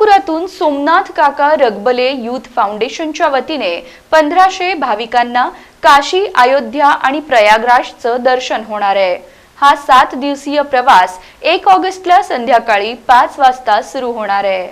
कोल्हापुरातून सोमनाथ काका रगबले युथ फाउंडेशनच्या वतीने पंधराशे भाविकांना काशी अयोध्या आणि प्रयागराजचं दर्शन होणार आहे. हा सात दिवसीय प्रवास एक ऑगस्टला संध्याकाळी पाच वाजता सुरू होणार आहे.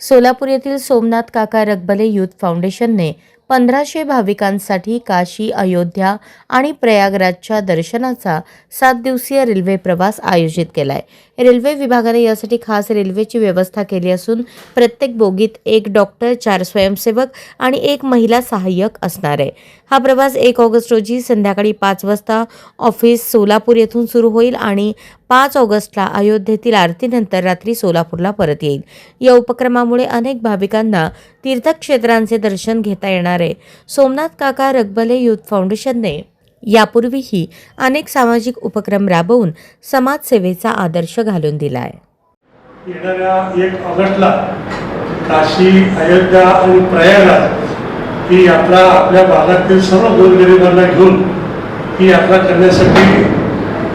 सोलापूर येथील सोमनाथ काका रगबले युथ फाउंडेशनने पंधराशे भाविकांसाठी काशी अयोध्या आणि प्रयागराजच्या दर्शनाचा सात दिवसीय रेल्वे प्रवास आयोजित केलाय. रेल्वे विभागाने यासाठी खास रेल्वेची व्यवस्था केली असून प्रत्येक बोगीत एक डॉक्टर चार स्वयंसेवक आणि एक महिला सहाय्यक असणार आहे. हा प्रवास एक ऑगस्ट रोजी संध्याकाळी पाच वाजता ऑफिस सोलापूर येथून सुरू होईल आणि पाच ऑगस्टला अयोध्येतील आरतीनंतर रात्री सोलापूरला परत येईल. या उपक्रमामुळे अनेक भाविकांना तीर्थक्षेत्रांचे दर्शन घेता येणार आहे. सोमनाथ काका रगबले युथ फाउंडेशनने यापूर्वीही अनेक सामाजिक उपक्रम राबवून समाजसेवेचा आदर्श घालून दिला आहे येणाऱ्या एक ऑगस्टला काशी अयोध्या आणि प्रयागराज ही यात्रा आपल्या भागातील सर्व गोरगरिबांना घेऊन ही यात्रा करण्यासाठी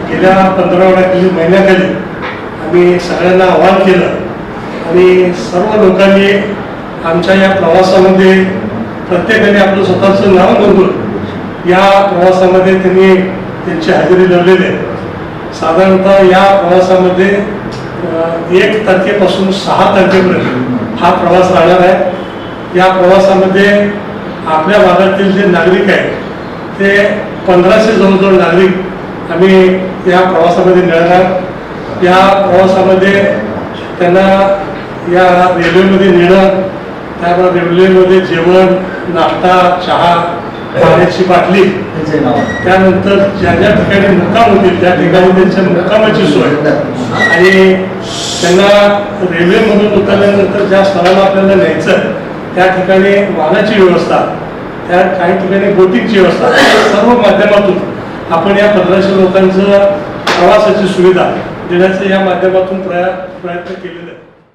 गेल्या पंधरावड्या महिन्याखाली आम्ही सगळ्यांना आवाहन केलं आणि सर्व लोकांनी आमच्या या प्रवासामध्ये प्रत्येकाने आपलं स्वतःचं नाव नोंदवून या प्रवासामध्ये त्यांनी त्यांची हजेरी लावलेली आहे. साधारणतः या प्रवासामध्ये एक तारखेपासून सहा तारखेपर्यंत हा प्रवास राहणार आहे. या प्रवासामध्ये आपल्या भागातील जे नागरिक आहेत ते पंधराशे जवळजवळ नागरिक आम्ही या प्रवासामध्ये मिळणार. या प्रवासामध्ये त्यांना या रेल्वेमध्ये नेणं त्यामुळे रेल्वेमध्ये जेवण नाश्ता चहा पाण्याची बाटली त्यानंतर ज्या ज्या ठिकाणी मुक्काम होतील त्या ठिकाणी त्यांच्या मुक्कामाची सोय. आणि त्यांना रेल्वेमधून उतरल्यानंतर ज्या स्थळाला आपल्याला न्यायचं आहे, त्या ठिकाणी वाहनाची व्यवस्था त्या काही ठिकाणी बोटिंगची व्यवस्था सर्व माध्यमातून आपण या पंधराशे लोकांचं प्रवासाची सुविधा देण्याचं या माध्यमातून प्रया प्रयत्न केलेले आहे